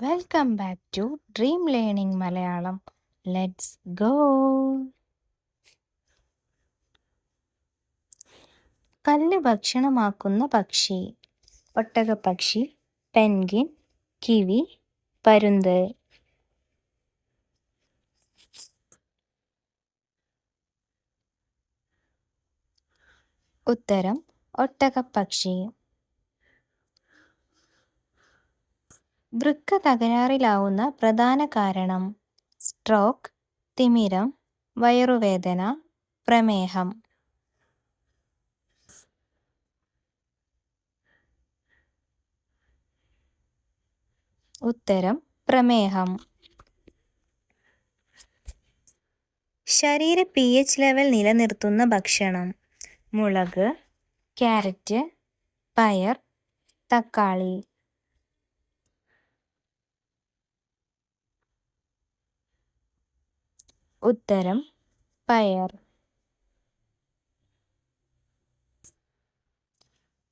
Welcome back to dream learning Malayalam let's go കല്ല് ഭക്ഷണമാക്കുന്ന പക്ഷി. ഒട്ടകപ്പക്ഷി പെൻഗിൻ കിവി പരുന്ത്. ഉത്തരം ഒട്ടകപ്പക്ഷി വൃക്ക തകരാറിലാവുന്ന പ്രധാന കാരണം. സ്ട്രോക്ക് തിമിരം വയറുവേദന പ്രമേഹം. ഉത്തരം പ്രമേഹം. ശരീര പി എച്ച് ലെവൽ നിലനിർത്തുന്ന ഭക്ഷണം. മുളക് ക്യാരറ്റ് പയർ തക്കാളി. ഉത്തരം പയർ.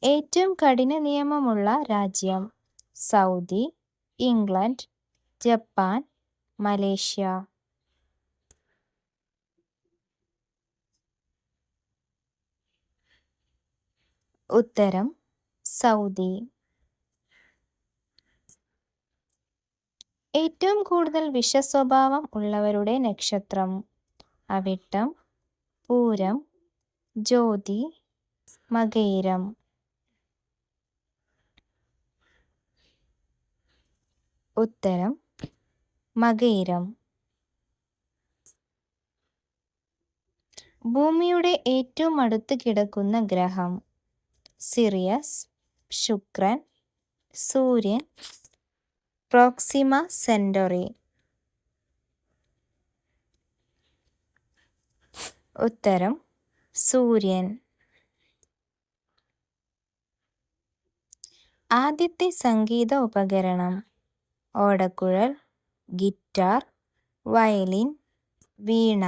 ഏറ്റവും കഠിന നിയമമുള്ള രാജ്യം സൗദി ഇംഗ്ലണ്ട് ജപ്പാൻ മലേഷ്യ. ഉത്തരം സൗദി. ഏറ്റവും കൂടുതൽ വിഷസ്വഭാവം ഉള്ളവരുടെ നക്ഷത്രം. അവിട്ടം പൂരം ജ്യോതി മകയിരം ഉത്തരം മകയിരം ഭൂമിയുടെ ഏറ്റവും അടുത്ത് കിടക്കുന്ന ഗ്രഹം. സിറിയസ് ശുക്രൻ സൂര്യൻ പ്രോക്സിമ സെന്ററി ഉത്തരം സൂര്യൻ. ആദ്യത്തെ സംഗീത ഉപകരണം ഓടക്കുഴൽ ഗിറ്റാർ വയലിൻ വീണ.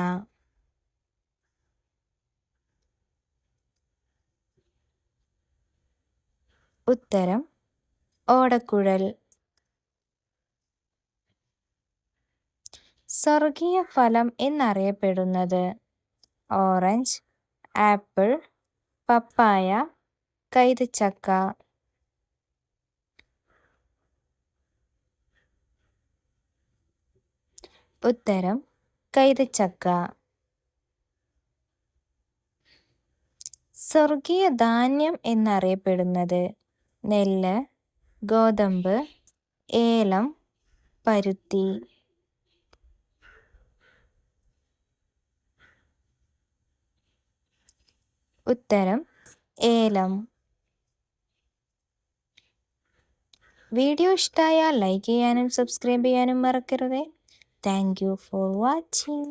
ഉത്തരം ഓടക്കുഴൽ. സ്വർഗീയ ഫലം എന്നറിയപ്പെടുന്നത്. ഓറഞ്ച് ആപ്പിൾ പപ്പായ കൈതച്ചക്ക. ഉത്തരം കൈതച്ചക്ക. സ്വർഗീയ ധാന്യം എന്നറിയപ്പെടുന്നത് നെല്ല് ഗോതമ്പ് ഏലം പരുത്തി. ഉത്തരം ഏലം. വീഡിയോ ഇഷ്ടമായാൽ ലൈക്ക് ചെയ്യാനും സബ്സ്ക്രൈബ് ചെയ്യാനും മറക്കരുത്. Thank you for watching